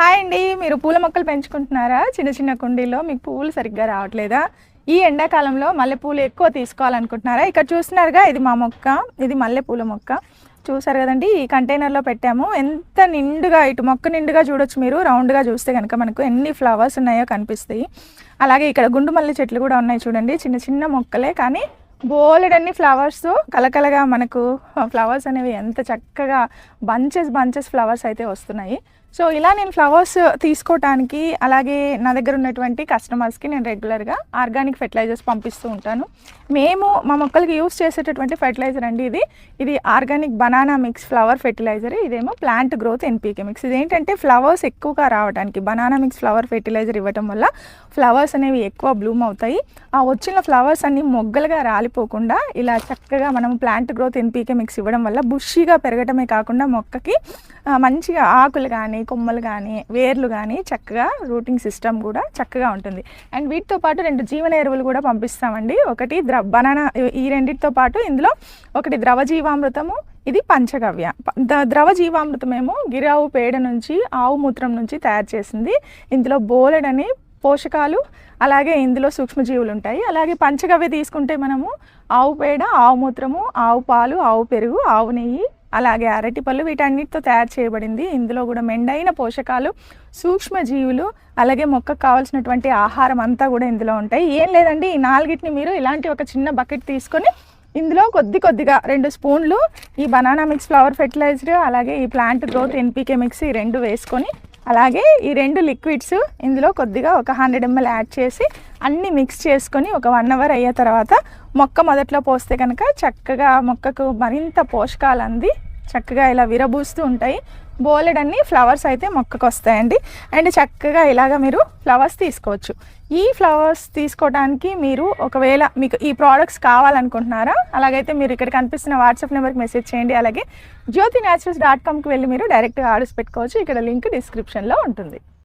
Hi అండి. మీరు పూల మొక్కలు పెంచుకుంటున్నారా? చిన్న చిన్న కుండీలో మీకు పువ్వులు సరిగ్గా రావట్లేదా? ఈ ఎండాకాలంలో మల్లెపూలు ఎక్కువ తీసుకోవాలనుకుంటున్నారా? ఇక్కడ చూస్తున్నారుగా ఇది మా మొక్క. ఇది మల్లెపూల మొక్క. చూసారు కదండి ఈ కంటైనర్లో పెట్టాము. ఎంత నిండుగా ఇటు మొక్క నిండుగా చూడొచ్చు మీరు. రౌండ్గా చూస్తే కనుక మనకు ఎన్ని ఫ్లవర్స్ ఉన్నాయో కనిపిస్తాయి. అలాగే ఇక్కడ గుండు మల్లె చెట్లు కూడా ఉన్నాయి చూడండి చిన్న చిన్న మొక్కలే. కానీ బోలెడన్ని ఫ్లవర్స్ కలకలగా మనకు ఫ్లవర్స్ అనేవి ఎంత చక్కగా బంచెస్ బంచెస్ ఫ్లవర్స్ అయితే వస్తున్నాయి. సో ఇలా నేను ఫ్లవర్స్ తీసుకోవటానికి అలాగే నా దగ్గర ఉన్నటువంటి కస్టమర్స్కి నేను రెగ్యులర్గా ఆర్గానిక్ ఫెర్టిలైజర్స్ పంపిస్తూ ఉంటాను. మేము మా మొక్కలకి యూస్ చేసేటటువంటి ఫెర్టిలైజర్ అండి ఇది. ఇది organic banana mix flower fertiliser ఇదేమో ప్లాంట్ గ్రోత్ ఎన్పీకే మిక్స్. ఇదేంటంటే ఫ్లవర్స్ ఎక్కువగా రావడానికి బనానా మిక్స్ ఫ్లవర్ ఫెర్టిలైజర్ ఇవ్వటం వల్ల ఫ్లవర్స్ అనేవి ఎక్కువ బ్లూమ్ అవుతాయి. ఆ వచ్చిన ఫ్లవర్స్ అన్ని మొగ్గలుగా రాలిపోకుండా ఇలా చక్కగా మనం ప్లాంట్ గ్రోత్ ఎన్పీకే మిక్స్ ఇవ్వడం వల్ల బుషీగా పెరగటమే కాకుండా మొక్కకి మంచిగా ఆకులు కానీ కొమ్మలు కానీ వేర్లు కానీ చక్కగా రూటింగ్ సిస్టమ్ కూడా చక్కగా ఉంటుంది. అండ్ వీటితో పాటు రెండు జీవన ఎరువులు కూడా పంపిస్తామండి. ఒకటి ద్ర బనానా ఈ రెండింటితో పాటు ఇందులో ఒకటి ద్రవ జీవామృతము ఇది పంచగవ్య. ద- ద్రవ జీవామృతమేమో గిరావు పేడ నుంచి ఆవు మూత్రం నుంచి తయారు చేసింది. ఇందులో బోలెడని పోషకాలు అలాగే ఇందులో సూక్ష్మజీవులు ఉంటాయి. అలాగే పంచగవ్య తీసుకుంటే మనము ఆవు పేడ ఆవు మూత్రము ఆవు పాలు ఆవు పెరుగు ఆవు నెయ్యి అలాగే అరటిపళ్ళు వీటన్నిటితో తయారు చేయబడింది. ఇందులో కూడా మెండైన పోషకాలు సూక్ష్మజీవులు అలాగే మొక్కకు కావాల్సినటువంటి ఆహారం అంతా కూడా ఇందులో ఉంటాయి. ఏం లేదండి ఈ నాలుగిటిని మీరు ఇలాంటి ఒక చిన్న బకెట్ తీసుకొని ఇందులో కొద్ది కొద్దిగా రెండు స్పూన్లు ఈ బనానా మిక్స్ ఫ్లవర్ ఫెర్టిలైజర్ అలాగే ఈ ప్లాంట్ గ్రోత్ ఎన్పికే మిక్స్ ఈ రెండు వేసుకొని అలాగే ఈ రెండు లిక్విడ్స్ ఇందులో కొద్దిగా ఒక హండ్రెడ్ ఎంఎల్ యాడ్ చేసి అన్నీ మిక్స్ చేసుకొని ఒక వన్ అవర్ అయ్యే తర్వాత మొక్క మొదట్లో పోస్తే కనుక చక్కగా మొక్కకు మరింత పోషకాలు అంది. చక్కగా ఇలా విరబూస్తూ ఉంటాయి. బోలెడన్ని ఫ్లవర్స్ అయితే మొక్కకు వస్తాయండి అండ్ చక్కగా ఇలాగ మీరు ఫ్లవర్స్ తీసుకోవచ్చు. ఈ ఫ్లవర్స్ తీసుకోవడానికి మీరు ఒకవేళ మీకు ఈ ప్రోడక్ట్స్ కావాలనుకుంటున్నారా అలాగైతే మీరు ఇక్కడ కనిపిస్తున్న వాట్సాప్ నెంబర్కి మెసేజ్ చేయండి. అలాగే జ్యోతి న్యాచురల్స్ డాట్ కామ్కి వెళ్ళి మీరు డైరెక్ట్గా ఆర్డర్స్ పెట్టుకోవచ్చు. ఇక్కడ లింక్ డిస్క్రిప్షన్లో ఉంటుంది.